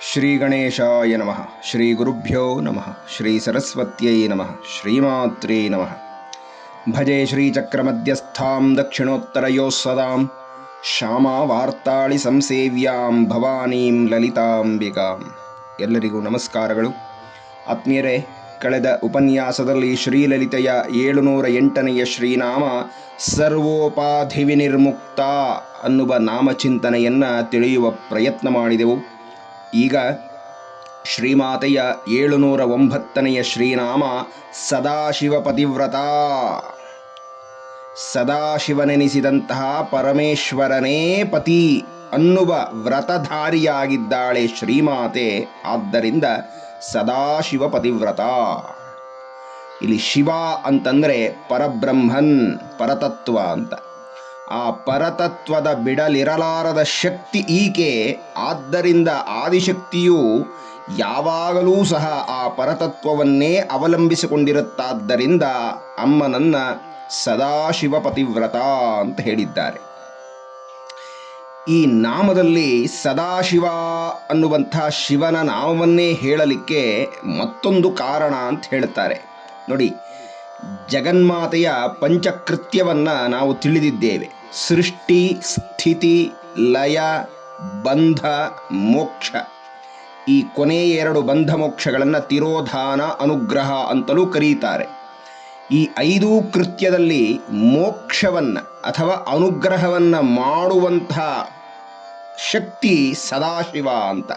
ಶ್ರೀ ಗಣೇಶಾಯ ನಮಃ ಶ್ರೀ ಗುರುಭ್ಯೋ ನಮಃ ಶ್ರೀ ಸರಸ್ವತ್ಯೈ ನಮಃ ಶ್ರೀಮಾತ್ರೇ ನಮಃ ಭಜೆ ಶ್ರೀಚಕ್ರಮಧ್ಯಸ್ಥಾಂ ದಕ್ಷಿಣೋತ್ತರಯೋ ಸದಾಂ ಶ್ಯಾಮಾ ವಾರ್ತಾಳಿ ಸಂಸೇವ್ಯಾಂ ಭವಾನೀಂ ಲಲಿತಾಂಬಿಕಾಂ ಎಲ್ಲರಿಗೂ ನಮಸ್ಕಾರಗಳು. ಆತ್ಮೀಯರೇ, ಕಳೆದ ಉಪನ್ಯಾಸದಲ್ಲಿ ಶ್ರೀಲಲಿತೆಯ ಏಳುನೂರ ಎಂಟನೆಯ ಶ್ರೀನಾಮ ಸರ್ವೋಪಾಧಿ ವಿನಿರ್ಮುಕ್ತ ಅನ್ನುವ ನಾಮಚಿಂತನೆಯನ್ನು ತಿಳಿಯುವ ಪ್ರಯತ್ನ ಮಾಡಿದೆವು. ಈಗ ಶ್ರೀಮಾತೆಯ ಏಳುನೂರ ಒಂಬತ್ತನೆಯ ಶ್ರೀನಾಮ ಸದಾಶಿವ ಪತಿವ್ರತ. ಸದಾಶಿವನೆನಿಸಿದಂತಹ ಪರಮೇಶ್ವರನೇ ಪತಿ ಅನ್ನುವ ವ್ರತಧಾರಿಯಾಗಿದ್ದಾಳೆ ಶ್ರೀಮಾತೆ, ಆದ್ದರಿಂದ ಸದಾಶಿವ ಪತಿವ್ರತ. ಇಲ್ಲಿ ಶಿವ ಅಂತಂದರೆ ಪರಬ್ರಹ್ಮನ್, ಪರತತ್ವ ಅಂತ. ಆ ಪರತತ್ವದ ಬಿಡಲಿರಲಾರದ ಶಕ್ತಿ ಈಕೆ. ಆದ್ದರಿಂದ ಆದಿಶಕ್ತಿಯು ಯಾವಾಗಲೂ ಸಹ ಆ ಪರತತ್ವವನ್ನೇ ಅವಲಂಬಿಸಿಕೊಂಡಿರುತ್ತಾದ್ದರಿಂದ ಅಮ್ಮನನ್ನ ಸದಾಶಿವ ಪತಿವ್ರತ ಅಂತ ಹೇಳಿದ್ದಾರೆ. ಈ ನಾಮದಲ್ಲಿ ಸದಾಶಿವ ಅನ್ನುವಂಥ ಶಿವನ ನಾಮವನ್ನೇ ಹೇಳಲಿಕ್ಕೆ ಮತ್ತೊಂದು ಕಾರಣ ಅಂತ ಹೇಳ್ತಾರೆ. ನೋಡಿ ಜಗನ್ಮಾತೆಯ ಪಂಚಕೃತ್ಯವನ್ನ ನಾವು ತಿಳಿದಿದ್ದೇವೆ. ಸೃಷ್ಟಿ, ಸ್ಥಿತಿ, ಲಯ, ಬಂಧ, ಮೋಕ್ಷ. ಈ ಕೊನೆಯ ಎರಡು ಬಂಧ ಮೋಕ್ಷಗಳನ್ನು ತಿರೋಧಾನ, ಅನುಗ್ರಹ ಅಂತಲೂ ಕರೀತಾರೆ. ಈ ಐದೂ ಕೃತ್ಯದಲ್ಲಿ ಮೋಕ್ಷವನ್ನು ಅಥವಾ ಅನುಗ್ರಹವನ್ನು ಮಾಡುವಂತಹ ಶಕ್ತಿ ಸದಾಶಿವ ಅಂತ.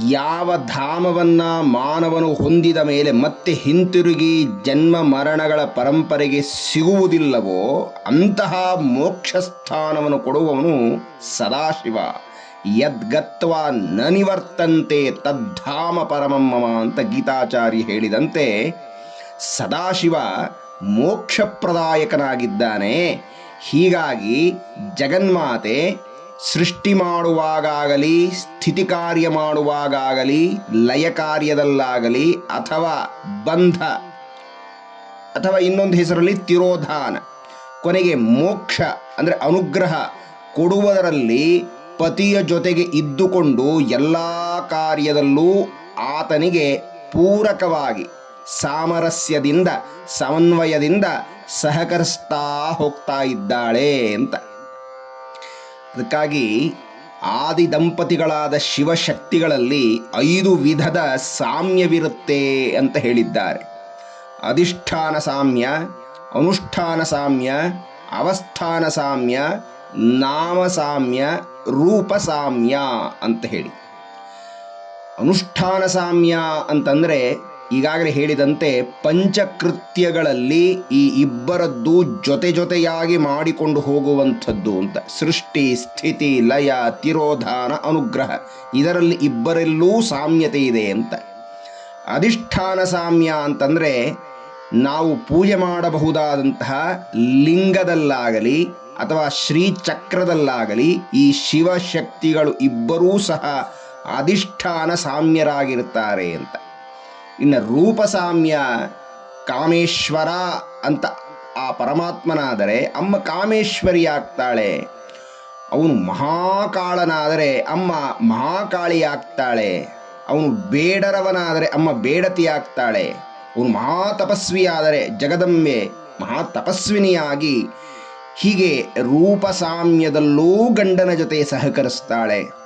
ಯಾವ ಧಾಮವನ್ನ ಮಾನವನು ಹೊಂದಿದ ಮೇಲೆ ಮತ್ತೆ ಹಿಂತಿರುಗಿ ಜನ್ಮ ಮರಣಗಳ ಪರಂಪರೆಗೆ ಸಿಗುವುದಿಲ್ಲವೋ, ಅಂತಹ ಮೋಕ್ಷ ಸ್ಥಾನವನ್ನು ಕೊಡುವವನು ಸದಾಶಿವ. ಯದ್ಗತ್ವ ನ ನಿವರ್ತಂತೆ ತದ್ಧಾಮ ಪರಮಮ್ಮ ಅಂತ ಗೀತಾಚಾರಿ ಹೇಳಿದಂತೆ, ಸದಾಶಿವ ಮೋಕ್ಷಪ್ರದಾಯಕನಾಗಿದ್ದಾನೆ. ಹೀಗಾಗಿ ಜಗನ್ಮಾತೆ ಸೃಷ್ಟಿ ಮಾಡುವಾಗಲಿ ಸ್ಥಿತಿ ಕಾರ್ಯ ಮಾಡುವಾಗಲಿ ಲಯ ಕಾರ್ಯದಲ್ಲಾಗಲಿ ಅಥವಾ ಬಂಧ ಅಥವಾ ಇನ್ನೊಂದು ಹೆಸರಲ್ಲಿ ತಿರೋಧಾನ, ಕೊನೆಗೆ ಮೋಕ್ಷ ಅಂದರೆ ಅನುಗ್ರಹ ಕೊಡುವುದರಲ್ಲಿ ಪತಿಯ ಜೊತೆಗೆ ಇದ್ದುಕೊಂಡು ಎಲ್ಲ ಕಾರ್ಯದಲ್ಲೂ ಆತನಿಗೆ ಪೂರಕವಾಗಿ ಸಾಮರಸ್ಯದಿಂದ, ಸಮನ್ವಯದಿಂದ ಸಹಕರಿಸ್ತಾ ಹೋಗ್ತಾ ಇದ್ದಾಳೆ ಅಂತ. ಅದಕ್ಕಾಗಿ ಆದಿ ದಂಪತಿಗಳಾದ ಶಿವಶಕ್ತಿಗಳಲ್ಲಿ ಐದು ವಿಧದ ಸಾಮ್ಯವಿರುತ್ತೆ ಅಂತ ಹೇಳಿದ್ದಾರೆ. ಅಧಿಷ್ಠಾನ ಸಾಮ್ಯ, ಅನುಷ್ಠಾನ ಸಾಮ್ಯ, ಅವಸ್ಥಾನ ಸಾಮ್ಯ, ನಾಮ ಸಾಮ್ಯ, ರೂಪ ಸಾಮ್ಯ ಅಂತ ಹೇಳಿ. ಅನುಷ್ಠಾನ ಸಾಮ್ಯ ಅಂತಂದರೆ ಈಗಾಗಲೇ ಹೇಳಿದಂತೆ ಪಂಚಕೃತ್ಯಗಳಲ್ಲಿ ಈ ಇಬ್ಬರದ್ದು ಜೊತೆ ಜೊತೆಯಾಗಿ ಮಾಡಿಕೊಂಡು ಹೋಗುವಂಥದ್ದು ಅಂತ. ಸೃಷ್ಟಿ, ಸ್ಥಿತಿ, ಲಯ, ತಿರೋಧಾನ, ಅನುಗ್ರಹ. ಇದರಲ್ಲಿ ಇಬ್ಬರಲ್ಲೂ ಸಾಮ್ಯತೆ ಇದೆ ಅಂತ. ಅಧಿಷ್ಠಾನ ಸಾಮ್ಯ ಅಂತಂದರೆ ನಾವು ಪೂಜೆ ಮಾಡಬಹುದಾದಂತಹ ಲಿಂಗದಲ್ಲಾಗಲಿ ಅಥವಾ ಶ್ರೀಚಕ್ರದಲ್ಲಾಗಲಿ ಈ ಶಿವಶಕ್ತಿಗಳು ಇಬ್ಬರೂ ಸಹ ಅಧಿಷ್ಠಾನ ಸಾಮ್ಯರಾಗಿರುತ್ತಾರೆ ಅಂತ. ಇನ್ನು ರೂಪಸಾಮ್ಯ ಕಾಮೇಶ್ವರ ಅಂತ ಆ ಪರಮಾತ್ಮನಾದರೆ ಅಮ್ಮ ಕಾಮೇಶ್ವರಿ ಆಗ್ತಾಳೆ ಅವನು ಮಹಾಕಾಳನಾದರೆ ಅಮ್ಮ ಮಹಾಕಾಳಿ ಆಗ್ತಾಳೆ ಅವನು ಬೇಡರವನಾದರೆ ಅಮ್ಮ ಬೇಡತಿ ಆಗ್ತಾಳೆ ಅವನು ಮಹಾ ತಪಸ್ವಿಯಾದರೆ ಜಗದಂಬೆ ಮಹಾ ತಪಸ್ವಿನಿಯಾಗಿ ಹೀಗೆ ರೂಪಸಾಮ್ಯದಲ್ಲೂ ಗಂಡನ ಜೊತೆ ಸಹಕರಿಸ್ತಾಳೆ.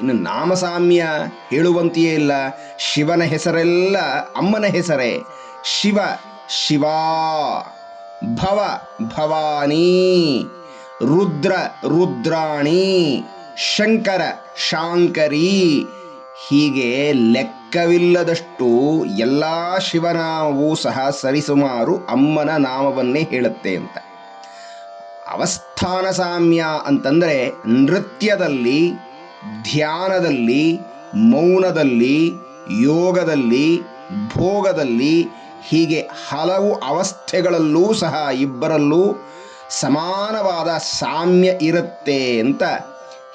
ಇನ್ನು ನಾಮಸಾಮ್ಯ ಹೇಳುವಂತೆಯೇ ಇಲ್ಲ. ಶಿವನ ಹೆಸರೆಲ್ಲ ಅಮ್ಮನ ಹೆಸರೇ. ಶಿವ ಶಿವಾ, ಭವ ಭವಾನಿ, ರುದ್ರ ರುದ್ರಾಣಿ, ಶಂಕರ ಶಾಂಕರಿ. ಹೀಗೆ ಲೆಕ್ಕವಿಲ್ಲದಷ್ಟು ಎಲ್ಲ ಶಿವನಾಮವೂ ಸಹ ಸರಿಸುಮಾರು ಅಮ್ಮನ ನಾಮವನ್ನೇ ಹೇಳುತ್ತೆ ಅಂತ. ಅವಸ್ಥಾನ ಸಾಮ್ಯ ಅಂತಂದರೆ ನೃತ್ಯದಲ್ಲಿ ಧ್ಯಾನದಲ್ಲಿ, ಮೌನದಲ್ಲಿ, ಯೋಗದಲ್ಲಿ, ಭೋಗದಲ್ಲಿ, ಹೀಗೆ ಹಲವು ಅವಸ್ಥೆಗಳಲ್ಲೂ ಸಹ ಇಬ್ಬರಲ್ಲೂ ಸಮಾನವಾದ ಸಾಮ್ಯ ಇರುತ್ತೆ ಅಂತ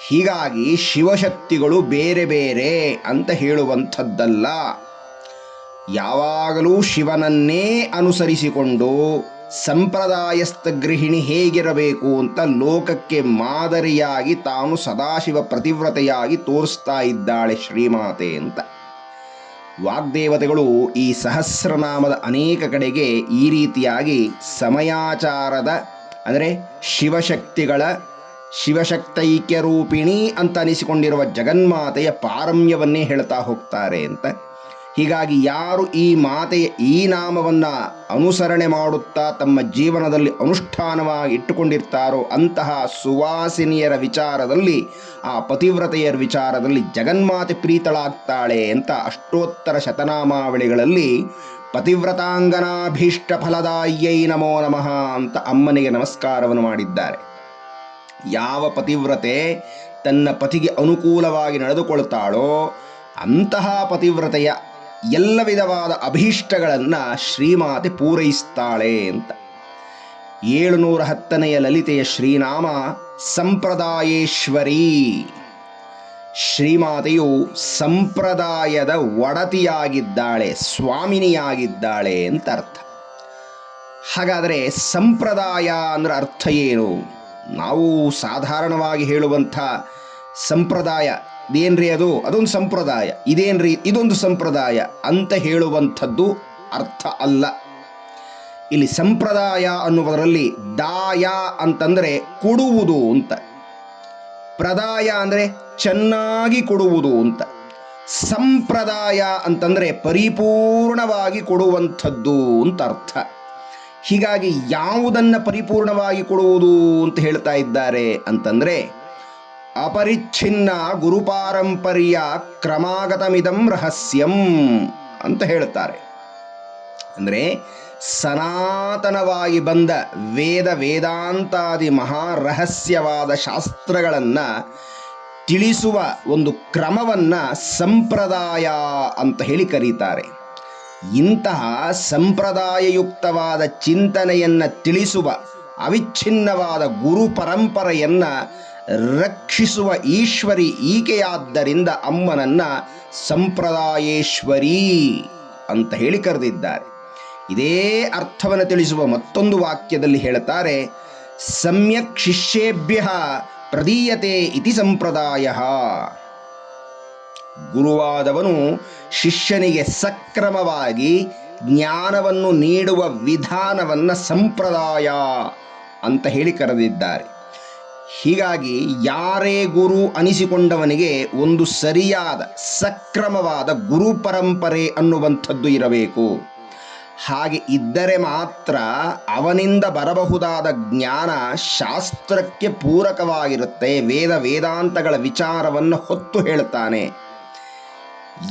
ಹೀಗಾಗಿ ಶಿವಶಕ್ತಿಗಳು ಬೇರೆ ಬೇರೆ ಅಂತ ಹೇಳುವಂಥದ್ದಲ್ಲ. ಯಾವಾಗಲೂ ಶಿವನನ್ನೇ ಅನುಸರಿಸಿಕೊಂಡು ಸಂಪ್ರದಾಯಸ್ಥ ಗೃಹಿಣಿ ಹೇಗಿರಬೇಕು ಅಂತ ಲೋಕಕ್ಕೆ ಮಾದರಿಯಾಗಿ ತಾನು ಸದಾಶಿವ ಪ್ರತಿವ್ರತೆಯಾಗಿ ತೋರಿಸ್ತಾ ಇದ್ದಾಳೆ ಶ್ರೀಮಾತೆ ಅಂತ. ವಾಗ್ದೇವತೆಗಳು ಈ ಸಹಸ್ರನಾಮದ ಅನೇಕ ಕಡೆಗೆ ಈ ರೀತಿಯಾಗಿ ಸಮಯಾಚಾರದ, ಅಂದರೆ ಶಿವಶಕ್ತಿಗಳ, ಶಿವಶಕ್ತೈಕ್ಯ ರೂಪಿಣಿ ಅಂತ ಅನಿಸಿಕೊಂಡಿರುವ ಜಗನ್ಮಾತೆಯ ಪಾರಮ್ಯವನ್ನೇ ಹೇಳ್ತಾ ಹೋಗ್ತಾರೆ ಅಂತ. ಹೀಗಾಗಿ ಯಾರು ಈ ಮಾತೆಯ ಈ ನಾಮವನ್ನು ಅನುಸರಣೆ ಮಾಡುತ್ತಾ ತಮ್ಮ ಜೀವನದಲ್ಲಿ ಅನುಷ್ಠಾನವಾಗಿ ಇಟ್ಟುಕೊಂಡಿರ್ತಾರೋ ಅಂತಹ ಸುವಾಸಿನಿಯರ ವಿಚಾರದಲ್ಲಿ, ಆ ಪತಿವ್ರತೆಯರ ವಿಚಾರದಲ್ಲಿ ಜಗನ್ಮಾತೆ ಪ್ರೀತಳಾಗ್ತಾಳೆ ಅಂತ ಅಷ್ಟೋತ್ತರ ಶತನಾಮಾವಳಿಗಳಲ್ಲಿ, ಪತಿವ್ರತಾಂಗನಾಭೀಷ್ಟ ಫಲದಾಯ್ಯೈ ನಮೋ ನಮಃ ಅಂತ ಅಮ್ಮನಿಗೆ ನಮಸ್ಕಾರವನ್ನು ಮಾಡಿದ್ದಾರೆ. ಯಾವ ಪತಿವ್ರತೆ ತನ್ನ ಪತಿಗೆ ಅನುಕೂಲವಾಗಿ ನಡೆದುಕೊಳ್ತಾಳೋ ಅಂತಹ ಪತಿವ್ರತೆಯ ಎಲ್ಲ ವಿಧವಾದ ಅಭೀಷ್ಟಗಳನ್ನು ಶ್ರೀಮಾತೆ ಪೂರೈಸ್ತಾಳೆ ಅಂತ. ಏಳುನೂರ ಹತ್ತನೆಯ ಲಲಿತೆಯ ಶ್ರೀನಾಮ ಸಂಪ್ರದಾಯೇಶ್ವರಿ. ಶ್ರೀಮಾತೆಯು ಸಂಪ್ರದಾಯದ ಒಡತಿಯಾಗಿದ್ದಾಳೆ, ಸ್ವಾಮಿನಿಯಾಗಿದ್ದಾಳೆ ಅಂತ ಅರ್ಥ. ಹಾಗಾದರೆ ಸಂಪ್ರದಾಯ ಅಂದ್ರೆ ಅರ್ಥ ಏನು? ನಾವು ಸಾಧಾರಣವಾಗಿ ಹೇಳುವಂಥ ಸಂಪ್ರದಾಯ ಇದೇನ್ರಿ ಅದು? ಅದೊಂದು ಸಂಪ್ರದಾಯ. ಇದೇನ್ರಿ? ಇದೊಂದು ಸಂಪ್ರದಾಯ ಅಂತ ಹೇಳುವಂಥದ್ದು ಅರ್ಥ ಅಲ್ಲ. ಇಲ್ಲಿ ಸಂಪ್ರದಾಯ ಅನ್ನುವುದರಲ್ಲಿ ದಾಯ ಅಂತಂದರೆ ಕೊಡುವುದು ಅಂತ. ಪ್ರದಾಯ ಅಂದರೆ ಚೆನ್ನಾಗಿ ಕೊಡುವುದು ಅಂತ. ಸಂಪ್ರದಾಯ ಅಂತಂದರೆ ಪರಿಪೂರ್ಣವಾಗಿ ಕೊಡುವಂಥದ್ದು ಅಂತ ಅರ್ಥ. ಹೀಗಾಗಿ ಯಾವುದನ್ನು ಪರಿಪೂರ್ಣವಾಗಿ ಕೊಡುವುದು ಅಂತ ಹೇಳ್ತಾ ಇದ್ದಾರೆ ಅಂತಂದರೆ ಅಪರಿಚ್ಛಿನ್ನ ಗುರುಪಾರಂಪರ್ಯ ಕ್ರಮಾಗತಮಿದಂ ರಹಸ್ಯಂ ಅಂತ ಹೇಳ್ತಾರೆ ಅಂದರೆ ಸನಾತನವಾಗಿ ಬಂದ ವೇದ ವೇದಾಂತಾದಿ ಮಹಾರಹಸ್ಯವಾದ ಶಾಸ್ತ್ರಗಳನ್ನು ತಿಳಿಸುವ ಒಂದು ಕ್ರಮವನ್ನು ಸಂಪ್ರದಾಯ ಅಂತ ಹೇಳಿ ಕರೀತಾರೆ. ಇಂತಹ ಸಂಪ್ರದಾಯಯುಕ್ತವಾದ ಚಿಂತನೆಯನ್ನು ತಿಳಿಸುವ ಅವಿಚ್ಛಿನ್ನವಾದ ಗುರು ಪರಂಪರೆಯನ್ನು ರಕ್ಷಿಸುವ ಈಶ್ವರಿ ಈಕೆಯಾದ್ದರಿಂದ ಅಮ್ಮನನ್ನ ಸಂಪ್ರದಾಯೇಶ್ವರಿ ಅಂತ ಹೇಳಿ ಕರೆದಿದ್ದಾರೆ. ಇದೇ ಅರ್ಥವನ್ನು ತಿಳಿಸುವ ಮತ್ತೊಂದು ವಾಕ್ಯದಲ್ಲಿ ಹೇಳುತ್ತಾರೆ, ಸಮ್ಯಕ್ ಶಿಷ್ಯೇಭ್ಯ ಪ್ರದೀಯತೆ ಇತಿ ಸಂಪ್ರದಾಯ. ಗುರುವಾದವನು ಶಿಷ್ಯನಿಗೆ ಸಕ್ರಮವಾಗಿ ಜ್ಞಾನವನ್ನು ನೀಡುವ ವಿಧಾನವನ್ನು ಸಂಪ್ರದಾಯ ಅಂತ ಹೇಳಿ ಕರೆದಿದ್ದಾರೆ. ಹೀಗಾಗಿ ಯಾರೇ ಗುರು ಅನಿಸಿಕೊಂಡವನಿಗೆ ಒಂದು ಸರಿಯಾದ, ಸಕ್ರಮವಾದ ಗುರು ಪರಂಪರೆ ಅನ್ನುವಂಥದ್ದು ಇರಬೇಕು. ಹಾಗೆ ಇದ್ದರೆ ಮಾತ್ರ ಅವನಿಂದ ಬರಬಹುದಾದ ಜ್ಞಾನ ಶಾಸ್ತ್ರಕ್ಕೆ ಪೂರಕವಾಗಿರುತ್ತೆ. ವೇದ ವೇದಾಂತಗಳ ವಿಚಾರವನ್ನು ಹೊತ್ತು ಹೇಳುತ್ತಾನೆ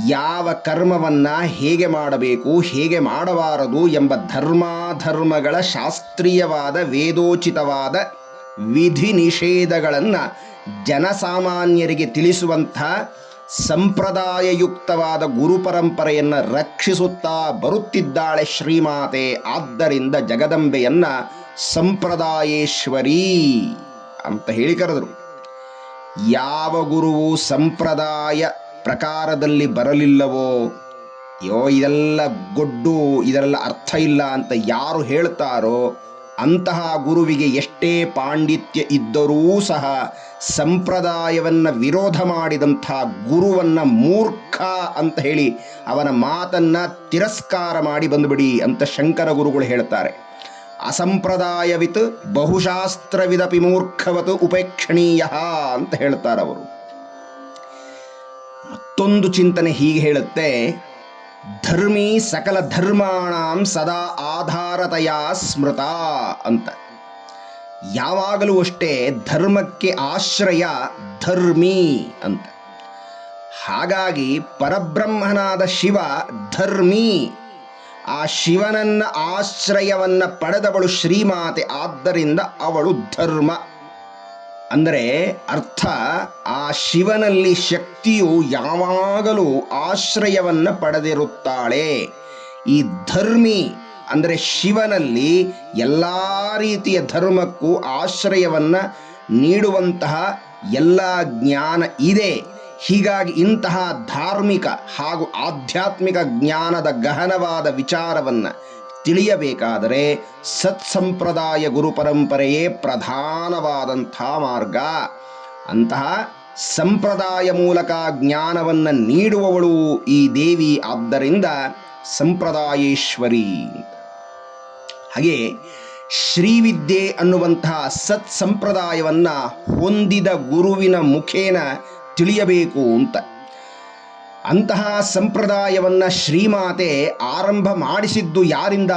ಯಾವ ಕರ್ಮವನ್ನು ಹೇಗೆ ಮಾಡಬೇಕು, ಹೇಗೆ ಮಾಡಬಾರದು ಎಂಬ ಧರ್ಮಾಧರ್ಮಗಳ ಶಾಸ್ತ್ರೀಯವಾದ, ವೇದೋಚಿತವಾದ ವಿಧಿ ನಿಷೇಧಗಳನ್ನು ಜನಸಾಮಾನ್ಯರಿಗೆ ತಿಳಿಸುವಂಥ ಸಂಪ್ರದಾಯಯುಕ್ತವಾದ ಗುರುಪರಂಪರೆಯನ್ನು ರಕ್ಷಿಸುತ್ತಾ ಬರುತ್ತಿದ್ದಾಳೆ ಶ್ರೀಮಾತೆ. ಆದ್ದರಿಂದ ಜಗದಂಬೆಯನ್ನ ಸಂಪ್ರದಾಯೇಶ್ವರಿ ಅಂತ ಹೇಳಿ ಕರೆದರು. ಯಾವ ಗುರುವು ಸಂಪ್ರದಾಯ ಪ್ರಕಾರದಲ್ಲಿ ಬರಲಿಲ್ಲವೋ ಯೋ ಇದೆಲ್ಲ ಗೊಡ್ಡು ಇದರಲ್ಲ ಅರ್ಥ ಇಲ್ಲ ಅಂತ ಯಾರು ಹೇಳ್ತಾರೋ ಅಂತಹ ಗುರುವಿಗೆ ಎಷ್ಟೇ ಪಾಂಡಿತ್ಯ ಇದ್ದರೂ ಸಹ ಸಂಪ್ರದಾಯವನ್ನು ವಿರೋಧ ಮಾಡಿದಂಥ ಗುರುವನ್ನು ಮೂರ್ಖ ಅಂತ ಹೇಳಿ ಅವನ ಮಾತನ್ನು ತಿರಸ್ಕಾರ ಮಾಡಿ ಬಂದುಬಿಡಿ ಅಂತ ಶಂಕರ ಗುರುಗಳು ಹೇಳ್ತಾರೆ. ಅಸಂಪ್ರದಾಯವಿತ್ ಬಹುಶಾಸ್ತ್ರವಿದಪಿ ಮೂರ್ಖವತ್ ಉಪೇಕ್ಷಣೀಯ ಅಂತ ಹೇಳ್ತಾರೆ ಅವರು. ಮತ್ತೊಂದು ಚಿಂತನೆ ಹೀಗೆ ಹೇಳುತ್ತೆ. ಧರ್ಮಿ ಸಕಲ ಧರ್ಮಾಣಾಂ ಸದಾ ಆಧಾರತೆಯ ಸ್ಮೃತ ಅಂತ. ಯಾವಾಗಲೂ ಅಷ್ಟೇ ಧರ್ಮಕ್ಕೆ ಆಶ್ರಯ ಧರ್ಮಿ ಅಂತ. ಹಾಗಾಗಿ ಪರಬ್ರಹ್ಮನಾದ ಶಿವ ಧರ್ಮಿ. ಆ ಶಿವನನ್ನ ಆಶ್ರಯವನ್ನ ಪಡೆದವಳು ಶ್ರೀಮಾತೆ, ಆದ್ದರಿಂದ ಅವಳು ಧರ್ಮ. ಅಂದರೆ ಅರ್ಥ ಆ ಶಿವನಲ್ಲಿ ಶಕ್ತಿಯು ಯಾವಾಗಲೂ ಆಶ್ರಯವನ್ನು ಪಡೆದಿರುತ್ತಾಳೆ. ಈ ಧರ್ಮಿ ಅಂದರೆ ಶಿವನಲ್ಲಿ ಎಲ್ಲ ರೀತಿಯ ಧರ್ಮಕ್ಕೂ ಆಶ್ರಯವನ್ನು ನೀಡುವಂತಹ ಎಲ್ಲ ಜ್ಞಾನ ಇದೆ. ಹೀಗಾಗಿ ಇಂತಹ ಧಾರ್ಮಿಕ ಹಾಗೂ ಆಧ್ಯಾತ್ಮಿಕ ಜ್ಞಾನದ ಗಹನವಾದ ವಿಚಾರವನ್ನು ತಿಳಿಯಬೇಕಾದರೆ ಸತ್ಸಂಪ್ರದಾಯ ಗುರು ಪರಂಪರೆಯೇ ಪ್ರಧಾನವಾದಂಥ ಮಾರ್ಗ. ಅಂತಹ ಸಂಪ್ರದಾಯ ಮೂಲಕ ಜ್ಞಾನವನ್ನು ನೀಡುವವಳು ಈ ದೇವಿ ಆದ್ದರಿಂದ ಸಂಪ್ರದಾಯೇಶ್ವರಿ. ಹಾಗೆ ಶ್ರೀವಿದ್ಯೆ ಅನ್ನುವಂತಹ ಸತ್ ಸಂಪ್ರದಾಯವನ್ನು ಹೊಂದಿದ ಗುರುವಿನ ಮುಖೇನ ತಿಳಿಯಬೇಕು ಅಂತ. ಅಂತಹ ಸಂಪ್ರದಾಯವನ್ನು ಶ್ರೀಮಾತೆ ಆರಂಭ ಮಾಡಿಸಿದ್ದು ಯಾರಿಂದ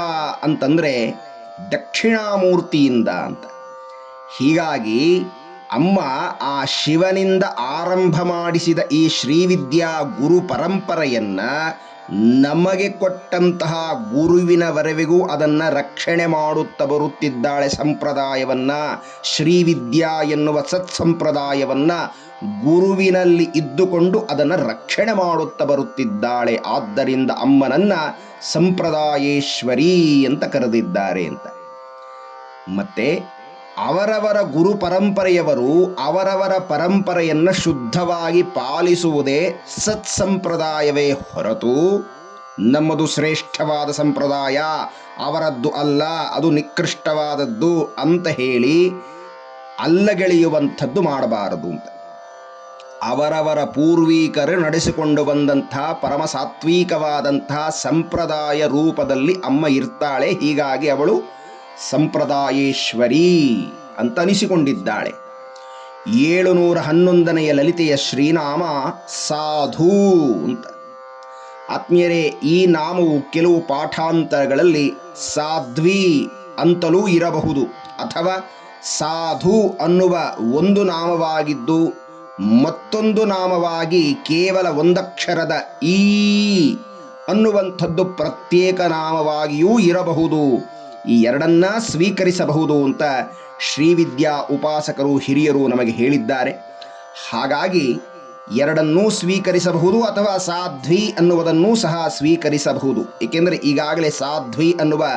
ಅಂತಂದರೆ ದಕ್ಷಿಣಾಮೂರ್ತಿಯಿಂದ ಅಂತ. ಹೀಗಾಗಿ ಅಮ್ಮ ಆ ಶಿವನಿಂದ ಆರಂಭ ಮಾಡಿಸಿದ ಈ ಶ್ರೀವಿದ್ಯಾ ಗುರು ಪರಂಪರೆಯನ್ನ ನಮಗೆ ಕೊಟ್ಟಂತಹ ಗುರುವಿನವರೆವಿಗೂ ಅದನ್ನು ರಕ್ಷಣೆ ಮಾಡುತ್ತಾ ಬರುತ್ತಿದ್ದಾಳೆ ಸಂಪ್ರದಾಯವನ್ನ. ಶ್ರೀವಿದ್ಯಾ ಎನ್ನುವ ಸತ್ಸಂಪ್ರದಾಯವನ್ನ ಗುರುವಿನಲ್ಲಿ ಇದ್ದುಕೊಂಡು ಅದನ್ನು ರಕ್ಷಣೆ ಮಾಡುತ್ತಾ ಬರುತ್ತಿದ್ದಾಳೆ. ಆದ್ದರಿಂದ ಅಮ್ಮನನ್ನ ಸಂಪ್ರದಾಯೇಶ್ವರಿ ಅಂತ ಕರೆದಿದ್ದಾರೆ ಅಂತ. ಮತ್ತೆ ಅವರವರ ಗುರು ಪರಂಪರೆಯವರು ಅವರವರ ಪರಂಪರೆಯನ್ನು ಶುದ್ಧವಾಗಿ ಪಾಲಿಸುವುದೇ ಸತ್ಸಂಪ್ರದಾಯವೇ ಹೊರತು ನಮ್ಮದು ಶ್ರೇಷ್ಠವಾದ ಸಂಪ್ರದಾಯ. ಅವರದ್ದು ಅಲ್ಲ, ಅದು ನಿಕೃಷ್ಟವಾದದ್ದು ಅಂತ ಹೇಳಿ ಅಲ್ಲಗೆಳೆಯುವಂಥದ್ದು ಮಾಡಬಾರದು ಅಂತ. ಅವರವರ ಪೂರ್ವಿಕರು ನಡೆಸಿಕೊಂಡು ಬಂದಂತಹ ಪರಮ ಸಾತ್ವಿಕವಾದಂತಹ ಸಂಪ್ರದಾಯ ರೂಪದಲ್ಲಿ ಅಮ್ಮ ಇರ್ತಾಳೆ. ಹೀಗಾಗಿ ಅವಳು ಸಂಪ್ರದಾಯೇಶ್ವರಿ ಅಂತ ಅನಿಸಿಕೊಂಡಿದ್ದಾಳೆ. ಏಳುನೂರ ಹನ್ನೊಂದನೆಯ ಲಲಿತೆಯ ಶ್ರೀನಾಮ ಸಾಧು ಅಂತ. ಆತ್ಮೀಯರೇ, ಈ ನಾಮವು ಕೆಲವು ಪಾಠಾಂತರಗಳಲ್ಲಿ ಸಾಧ್ವಿ ಅಂತಲೂ ಇರಬಹುದು. ಅಥವಾ ಸಾಧು ಅನ್ನುವ ಒಂದು ನಾಮವಾಗಿದ್ದು, ಮತ್ತೊಂದು ನಾಮವಾಗಿ ಕೇವಲ ಒಂದಕ್ಷರದ ಈ ಅನ್ನುವಂಥದ್ದು ಪ್ರತ್ಯೇಕ ನಾಮವಾಗಿಯೂ ಇರಬಹುದು. ಈ ಎರಡನ್ನ ಸ್ವೀಕರಿಸಬಹುದು ಅಂತ ಶ್ರೀವಿದ್ಯಾ ಉಪಾಸಕರು ಹಿರಿಯರು ನಮಗೆ ಹೇಳಿದ್ದಾರೆ. ಹಾಗಾಗಿ ಎರಡನ್ನೂ ಸ್ವೀಕರಿಸಬಹುದು ಅಥವಾ ಸಾಧ್ವಿ ಅನ್ನುವುದನ್ನೂ ಸಹ ಸ್ವೀಕರಿಸಬಹುದು. ಏಕೆಂದರೆ ಈಗಾಗಲೇ ಸಾಧ್ವಿ ಅನ್ನುವ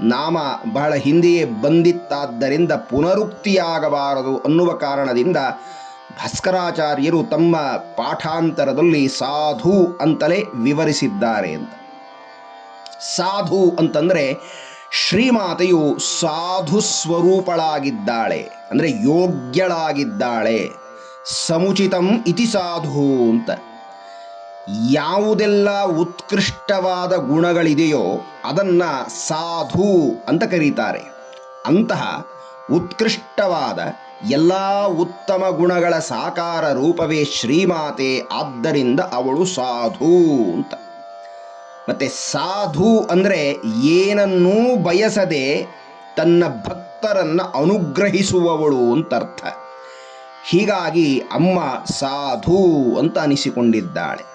ನಾಮ ಬಹಳ ಹಿಂದೆಯೇ ಬಂದಿತ್ತಾದ್ದರಿಂದ ಪುನರುಕ್ತಿಯಾಗಬಾರದು ಅನ್ನುವ ಕಾರಣದಿಂದ ಭಾಸ್ಕರಾಚಾರ್ಯರು ತಮ್ಮ ಪಾಠಾಂತರದಲ್ಲಿ ಸಾಧು ಅಂತಲೇ ವಿವರಿಸಿದ್ದಾರೆ ಅಂತ. ಸಾಧು ಅಂತಂದರೆ ಶ್ರೀಮಾತೆಯು ಸಾಧು ಸ್ವರೂಪಳಾಗಿದ್ದಾಳೆ, ಅಂದರೆ ಯೋಗ್ಯಳಾಗಿದ್ದಾಳೆ. ಸಮುಚಿತಂ ಇತಿ ಸಾಧು ಅಂತ. ಯಾವುದೆಲ್ಲ ಉತ್ಕೃಷ್ಟವಾದ ಗುಣಗಳಿದೆಯೋ ಅದನ್ನು ಸಾಧು ಅಂತ ಕರೀತಾರೆ. ಅಂತಹ ಉತ್ಕೃಷ್ಟವಾದ ಎಲ್ಲ ಉತ್ತಮ ಗುಣಗಳ ಸಾಕಾರ ರೂಪವೇ ಶ್ರೀಮಾತೆ, ಆದ್ದರಿಂದ ಅವಳು ಸಾಧು ಅಂತ. ಮತ್ತೆ ಸಾಧು ಅಂದರೆ ಏನನ್ನೂ ಬಯಸದೆ ತನ್ನ ಭಕ್ತರನ್ನ ಅನುಗ್ರಹಿಸುವವಳು ಅಂತ ಅರ್ಥ. ಹೀಗಾಗಿ ಅಮ್ಮ ಸಾಧು ಅಂತ ಅನಿಸಿಕೊಂಡಿದ್ದಾಳೆ.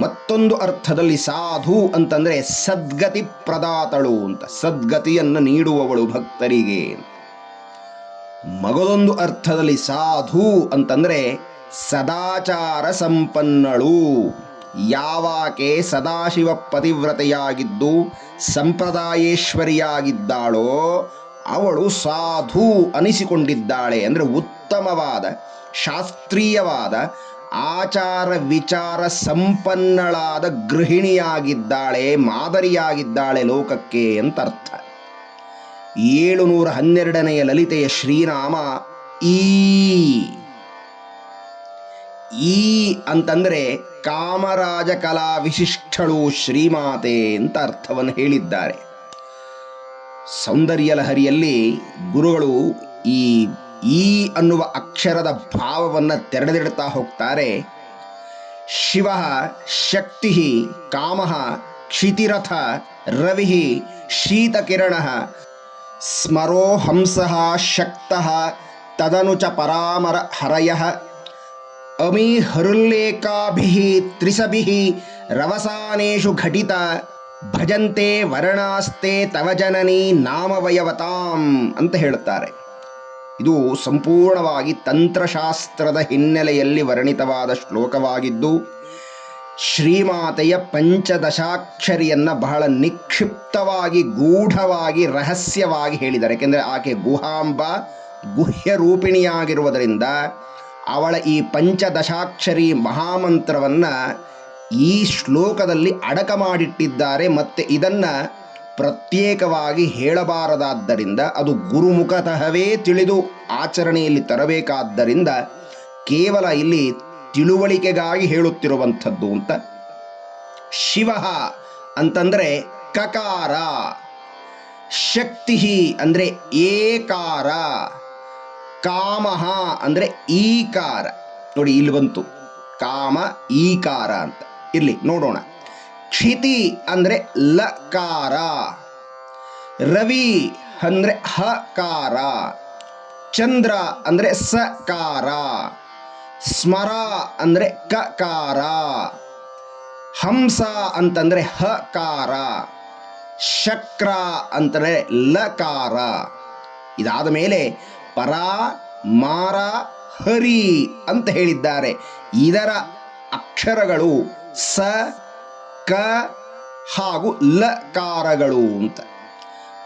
ಮತ್ತೊಂದು ಅರ್ಥದಲ್ಲಿ ಸಾಧು ಅಂತಂದರೆ ಸದ್ಗತಿ ಪ್ರದಾತಳು ಅಂತ, ಸದ್ಗತಿಯನ್ನು ನೀಡುವವಳು ಭಕ್ತರಿಗೆ. ಮಗದೊಂದು ಅರ್ಥದಲ್ಲಿ ಸಾಧು ಅಂತಂದರೆ ಸದಾಚಾರ ಸಂಪನ್ನಳು. ಯಾವಾಕೆ ಸದಾಶಿವ ಪತಿವ್ರತೆಯಾಗಿದ್ದು ಸಂಪ್ರದಾಯೇಶ್ವರಿಯಾಗಿದ್ದಾಳೋ, ಅವಳು ಸಾಧು ಅನಿಸಿಕೊಂಡಿದ್ದಾಳೆ ಅಂದರೆ ಉತ್ತಮವಾದ, ಶಾಸ್ತ್ರೀಯವಾದ, ಆಚಾರ ವಿಚಾರ ಸಂಪನ್ನಳಾದ ಗೃಹಿಣಿಯಾಗಿದ್ದಾಳೆ, ಮಾದರಿಯಾಗಿದ್ದಾಳೆ ಲೋಕಕ್ಕೆ ಅಂತ ಅರ್ಥ ಏಳುನೂರ ಹನ್ನೆರಡನೆಯ ಲಲಿತೆಯ ಶ್ರೀನಾಮ ಈ. ಈ ಅಂತಂದರೆ ಕಾಮರಾಜ ಕಲಾ ವಿಶಿಷ್ಟಳು ಶ್ರೀಮಾತೆ ಅಂತ ಅರ್ಥವನ್ನು ಹೇಳಿದ್ದಾರೆ. ಸೌಂದರ್ಯ ಲಹರಿಯಲ್ಲಿ ಗುರುಗಳು ಈ ಈ ಅನ್ನುವ ಅಕ್ಷರದ ಭಾವವನ್ನು ತೆರೆದಿಡ್ತಾ ಹೋಗ್ತಾರೆ. ಶಿವ ಶಕ್ತಿ ಕಾಮ ಕ್ಷಿತಿರಥ ರವಿ ಶೀತಕಿರಣ ಸ್ಮರೋ ಹಂಸ ಶಕ್ತ ತದನು ಚ ಪರಾಮರ ಹರಯ ಅಮಿ ಹರುಲ್ಲೇಖಾಭಿ ತ್ರಿಸಭಿ ರವಸಾನೇಷು ಘಟಿತ ಭಜಂತೆ ವರ್ಣಾಸ್ತೆ ತವ ಜನನಿ ನಾಮವಯವತಾಂ ಅಂತ ಹೇಳುತ್ತಾರೆ. ಇದು ಸಂಪೂರ್ಣವಾಗಿ ತಂತ್ರಶಾಸ್ತ್ರದ ಹಿನ್ನೆಲೆಯಲ್ಲಿ ವರ್ಣಿತವಾದ ಶ್ಲೋಕವಾಗಿದ್ದು, ಶ್ರೀಮಾತೆಯ ಪಂಚದಶಾಕ್ಷರಿಯನ್ನ ಬಹಳ ನಿಕ್ಷಿಪ್ತವಾಗಿ, ಗೂಢವಾಗಿ, ರಹಸ್ಯವಾಗಿ ಹೇಳಿದ್ದಾರೆ. ಯಾಕೆಂದರೆ ಆಕೆ ಗುಹಾಂಬ ಗುಹ್ಯ ರೂಪಿಣಿಯಾಗಿರುವುದರಿಂದ ಅವಳ ಈ ಪಂಚದಶಾಕ್ಷರಿ ಮಹಾಮಂತ್ರವನ್ನು ಈ ಶ್ಲೋಕದಲ್ಲಿ ಅಡಕ ಮಾಡಿಟ್ಟಿದ್ದಾರೆ ಮತ್ತು ಇದನ್ನು ಪ್ರತ್ಯೇಕವಾಗಿ ಹೇಳಬಾರದಾದ್ದರಿಂದ ಅದು ಗುರುಮುಖತಃವೇ ತಿಳಿದು ಆಚರಣೆಯಲ್ಲಿ ತರಬೇಕಾದ್ದರಿಂದ ಕೇವಲ ಇಲ್ಲಿ ತಿಳುವಳಿಕೆಗಾಗಿ ಹೇಳುತ್ತಿರುವಂಥದ್ದು ಅಂತ. ಶಿವ ಅಂತಂದರೆ ಕಕಾರ. ಶಕ್ತಿ ಅಂದರೆ ಏಕಾರ. ಕಾಮಹ ಅಂದ್ರೆ ಈಕಾರ. ನೋಡಿ, ಇಲ್ಲಿ ಬಂತು. ಕಾಮ, ಈಕಾರ ಅಂತ. ಇರ್ಲಿ, ನೋಡೋಣ. ಕ್ಷಿತಿ ಅಂದ್ರೆ ಲಕಾರ. ರವಿ ಅಂದ್ರೆ ಹಕಾರ. ಚಂದ್ರ ಅಂದ್ರೆ ಸಕಾರ. ಸ್ಮರ ಅಂದ್ರೆ ಕಕಾರ. ಹಂಸ ಅಂತಂದ್ರೆ ಹಕಾರ. ಶಕ್ರ ಅಂತಂದ್ರೆ ಲಕಾರ. ಇದಾದ ಮೇಲೆ ಪರ, ಮಾರ, ಹರಿ ಅಂತ ಹೇಳಿದ್ದಾರೆ. ಇದರ ಅಕ್ಷರಗಳು ಸ, ಕ ಹಾಗೂ ಲಕಾರಗಳು ಅಂತ.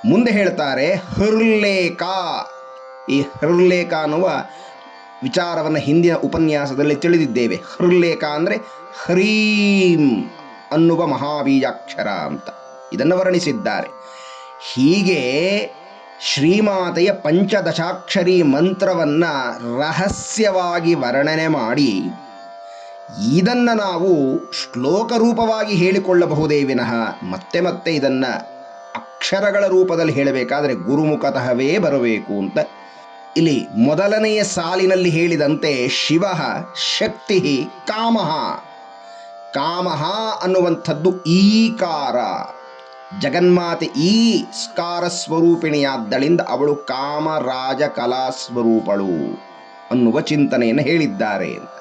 ಮುಂದೆ ಹೇಳ್ತಾರೆ ಹೃಲ್ಲೇಖ. ಈ ಹೃಲ್ಲೇಖ ಅನ್ನುವ ವಿಚಾರವನ್ನು ಹಿಂದಿನ ಉಪನ್ಯಾಸದಲ್ಲಿ ತಿಳಿದಿದ್ದೇವೆ. ಹೃಲ್ಲೇಖ ಅಂದರೆ ಹ್ರೀಂ ಅನ್ನುವ ಮಹಾಬೀಜಾಕ್ಷರ ಅಂತ. ಇದನ್ನು ವರ್ಣಿಸಿದ್ದಾರೆ. ಹೀಗೆ ಶ್ರೀಮಾತೆಯ ಪಂಚದಶಾಕ್ಷರಿ ಮಂತ್ರವನ್ನ ರಹಸ್ಯವಾಗಿ ವರ್ಣನೆ ಮಾಡಿ, ಇದನ್ನು ನಾವು ಶ್ಲೋಕ ರೂಪವಾಗಿ ಹೇಳಿಕೊಳ್ಳಬಹುದೇ ವಿನಃ. ಮತ್ತೆ ಮತ್ತೆ ಇದನ್ನು ಅಕ್ಷರಗಳ ರೂಪದಲ್ಲಿ ಹೇಳಬೇಕಾದರೆ ಗುರುಮುಖತಃವೇ ಬರಬೇಕು ಅಂತ. ಇಲ್ಲಿ ಮೊದಲನೆಯ ಸಾಲಿನಲ್ಲಿ ಹೇಳಿದಂತೆ ಶಿವ ಶಕ್ತಿ ಕಾಮಹ ಕಾಮಹ ಅನ್ನುವಂಥದ್ದು ಈಕಾರ. ಜಗನ್ಮಾತೆ ಈ ಸ್ಕಾರ ಸ್ವರೂಪಿಣಿಯಾದ್ದಳಿಂದ ಅವಳು ಕಾಮರಾಜ ಕಲಾ ಸ್ವರೂಪಳು ಅನ್ನುವ ಚಿಂತನೆಯನ್ನು ಹೇಳಿದ್ದಾರೆ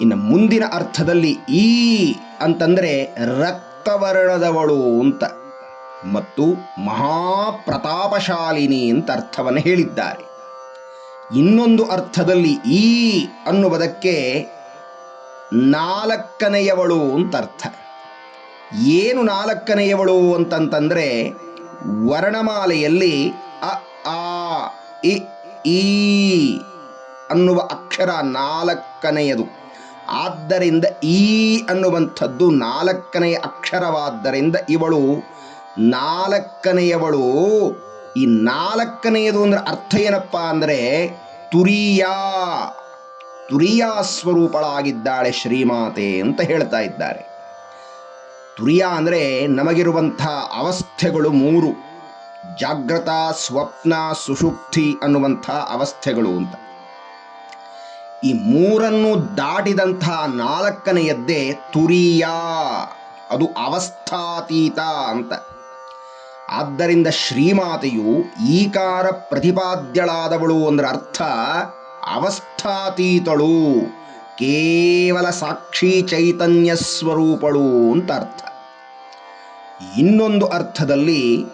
ಇನ್ನು ಮುಂದಿನ ಅರ್ಥದಲ್ಲಿ ಈ ಅಂತಂದರೆ ರಕ್ತವರ್ಣದವಳು ಅಂತ ಮತ್ತು ಮಹಾಪ್ರತಾಪಶಾಲಿನಿ ಅಂತ ಅರ್ಥವನ್ನು ಹೇಳಿದ್ದಾರೆ. ಇನ್ನೊಂದು ಅರ್ಥದಲ್ಲಿ ಈ ಅನ್ನುವುದಕ್ಕೆ ನಾಲ್ಕನೆಯವಳು ಅಂತ ಅರ್ಥ. ಏನು ನಾಲ್ಕನೆಯವಳು ಅಂತಂತಂದ್ರೆ ವರ್ಣಮಾಲೆಯಲ್ಲಿ ಅ, ಆ, ಇ, ಈ ಅನ್ನುವ ಅಕ್ಷರ ನಾಲ್ಕನೆಯದು. ಆದ್ದರಿಂದ ಈ ಅನ್ನುವಂಥದ್ದು ನಾಲ್ಕನೆಯ ಅಕ್ಷರವಾದ್ದರಿಂದ ಇವಳು ನಾಲ್ಕನೆಯವಳು. ಈ ನಾಲ್ಕನೆಯದು ಅಂದ್ರೆ ಅರ್ಥ ಏನಪ್ಪ ಅಂದರೆ ತುರಿಯಾ ತುರಿಯಾ ಸ್ವರೂಪಳಾಗಿದ್ದಾಳೆ ಶ್ರೀಮಾತೆ ಅಂತ ಹೇಳ್ತಾ ಇದ್ದಾರೆ. ತುರಿಯ ಅಂದರೆ ನಮಗಿರುವಂಥ ಅವಸ್ಥೆಗಳು ಮೂರು. ಜಾಗ್ರತ, ಸ್ವಪ್ನ, ಸುಷುಪ್ತಿ ಅನ್ನುವಂಥ ಅವಸ್ಥೆಗಳು ಅಂತ. ಈ ಮೂರನ್ನು ದಾಟಿದಂಥ ನಾಲ್ಕನೆಯದ್ದೇ ತುರಿಯ. ಅದು ಅವಸ್ಥಾತೀತ ಅಂತ. ಆದ್ದರಿಂದ ಶ್ರೀಮಾತೆಯು ಈಕಾರ ಪ್ರತಿಪಾದ್ಯಳಾದವಳು ಅಂದ್ರೆ ಅರ್ಥ ಅವಸ್ಥಾತೀತಳು. ಕೇವಲ ಸಾಕ್ಷಿ ಚೈತನ್ಯ ಸ್ವರೂಪಳು ಅಂತ ಅರ್ಥ. ಇನ್ನೊಂದು ಅರ್ಥದಲ್ಲಿ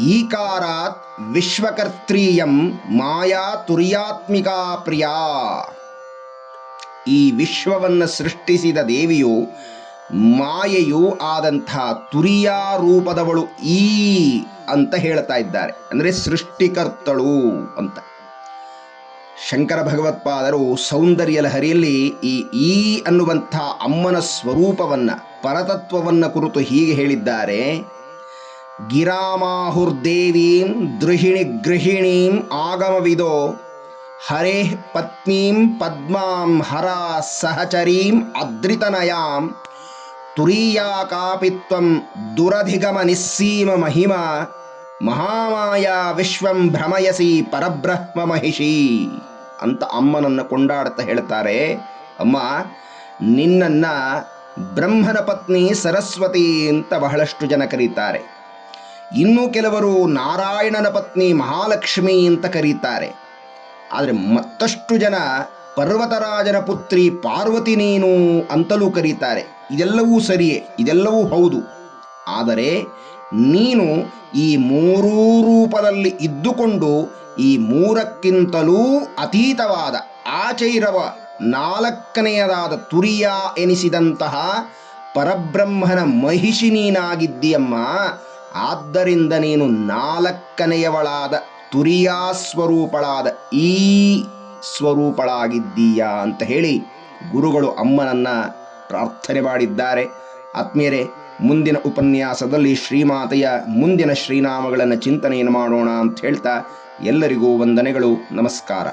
ಈಕಾರಾತ್ ವಿಶ್ವಕರ್ತ್ರೀಯಂ ಮಾಯಾ ತುರಿಯಾತ್ಮಿಕಾ ಪ್ರಿಯಾ. ಈ ವಿಶ್ವವನ್ನು ಸೃಷ್ಟಿಸಿದ ದೇವಿಯು ಮಾಯೆಯು ಆದಂಥ ತುರಿಯಾ ರೂಪದವಳು ಈ ಅಂತ ಹೇಳ್ತಾ ಇದ್ದಾರೆ. ಅಂದರೆ ಸೃಷ್ಟಿಕರ್ತಳು ಅಂತ. ಶಂಕರ ಭಗವತ್ಪಾದರು ಸೌಂದರ್ಯ ಲಹರಿಯಲ್ಲಿ ಈ ಈ ಅನ್ನುವಂಥ ಅಮ್ಮನ ಸ್ವರೂಪವನ್ನ, ಪರತತ್ವವನ್ನ ಕುರಿತು ಹೀಗೆ ಹೇಳಿದ್ದಾರೆ. ಗಿರಾಮಾಹುರ್ದೇವೀಂ ದೃಹಿಣಿ ಗೃಹಿಣೀಂ ಆಗಮವಿದೋ, ಹರೇ ಪತ್ನೀಂ ಪದ್ಮಾಂ ಹರ ಸಹಚರೀಂ ಅದ್ರಿತನಯಾಂ ತುರೀಯಾ ಕಾಪಿತ್ವಂ ದುರಧಿಗಮ ನಿಸ್ಸೀಮ ಮಹಿಮ ಮಹಾಮಾಯಾ ವಿಶ್ವಂ ಭ್ರಮಯಸಿ ಪರಬ್ರಹ್ಮ ಮಹಿಷಿ ಅಂತ ಅಮ್ಮನನ್ನು ಕೊಂಡಾಡ್ತಾ ಹೇಳ್ತಾರೆ. ಅಮ್ಮ, ನಿನ್ನನ್ನ ಬ್ರಹ್ಮನ ಪತ್ನಿ ಸರಸ್ವತಿ ಅಂತ ಬಹಳಷ್ಟು ಜನ ಕರೀತಾರೆ. ಇನ್ನು ಕೆಲವರು ನಾರಾಯಣನ ಪತ್ನಿ ಮಹಾಲಕ್ಷ್ಮಿ ಅಂತ ಕರೀತಾರೆ. ಆದರೆ ಮತ್ತಷ್ಟು ಜನ ಪರ್ವತರಾಜನ ಪುತ್ರಿ ಪಾರ್ವತಿ ನೀನು ಅಂತಲೂ ಕರೀತಾರೆ. ಇದೆಲ್ಲವೂ ಸರಿಯೇ, ಇದೆಲ್ಲವೂ ಹೌದು. ಆದರೆ ನೀನು ಈ ಮೂರೂ ರೂಪದಲ್ಲಿ ಇದ್ದುಕೊಂಡು ಈ ಮೂರಕ್ಕಿಂತಲೂ ಅತೀತವಾದ ಆಚೈರವ ನಾಲ್ಕನೆಯದಾದ ತುರಿಯ ಎನಿಸಿದಂತಹ ಪರಬ್ರಹ್ಮನ ಮಹಿಷಿ ನೀನಾಗಿದ್ದೀಯಮ್ಮ. ಆದ್ದರಿಂದ ನೀನು ನಾಲ್ಕನೆಯವಳಾದ ತುರಿಯಾ ಸ್ವರೂಪಳಾದ ಈ ಸ್ವರೂಪಳಾಗಿದ್ದೀಯಾ ಅಂತ ಹೇಳಿ ಗುರುಗಳು ಅಮ್ಮನನ್ನ ಪ್ರಾರ್ಥನೆ ಮಾಡಿದ್ದಾರೆ. ಆತ್ಮೀಯರೇ ಮುಂದಿನ ಉಪನ್ಯಾಸದಲ್ಲಿ ಶ್ರೀಮಾತೆಯ ಮುಂದಿನ ಶ್ರೀನಾಮಗಳನ್ನು ಚಿಂತನೆಯನ್ನು ಮಾಡೋಣ ಅಂತ ಹೇಳ್ತಾ ಎಲ್ಲರಿಗೂ ವಂದನೆಗಳು. ನಮಸ್ಕಾರ.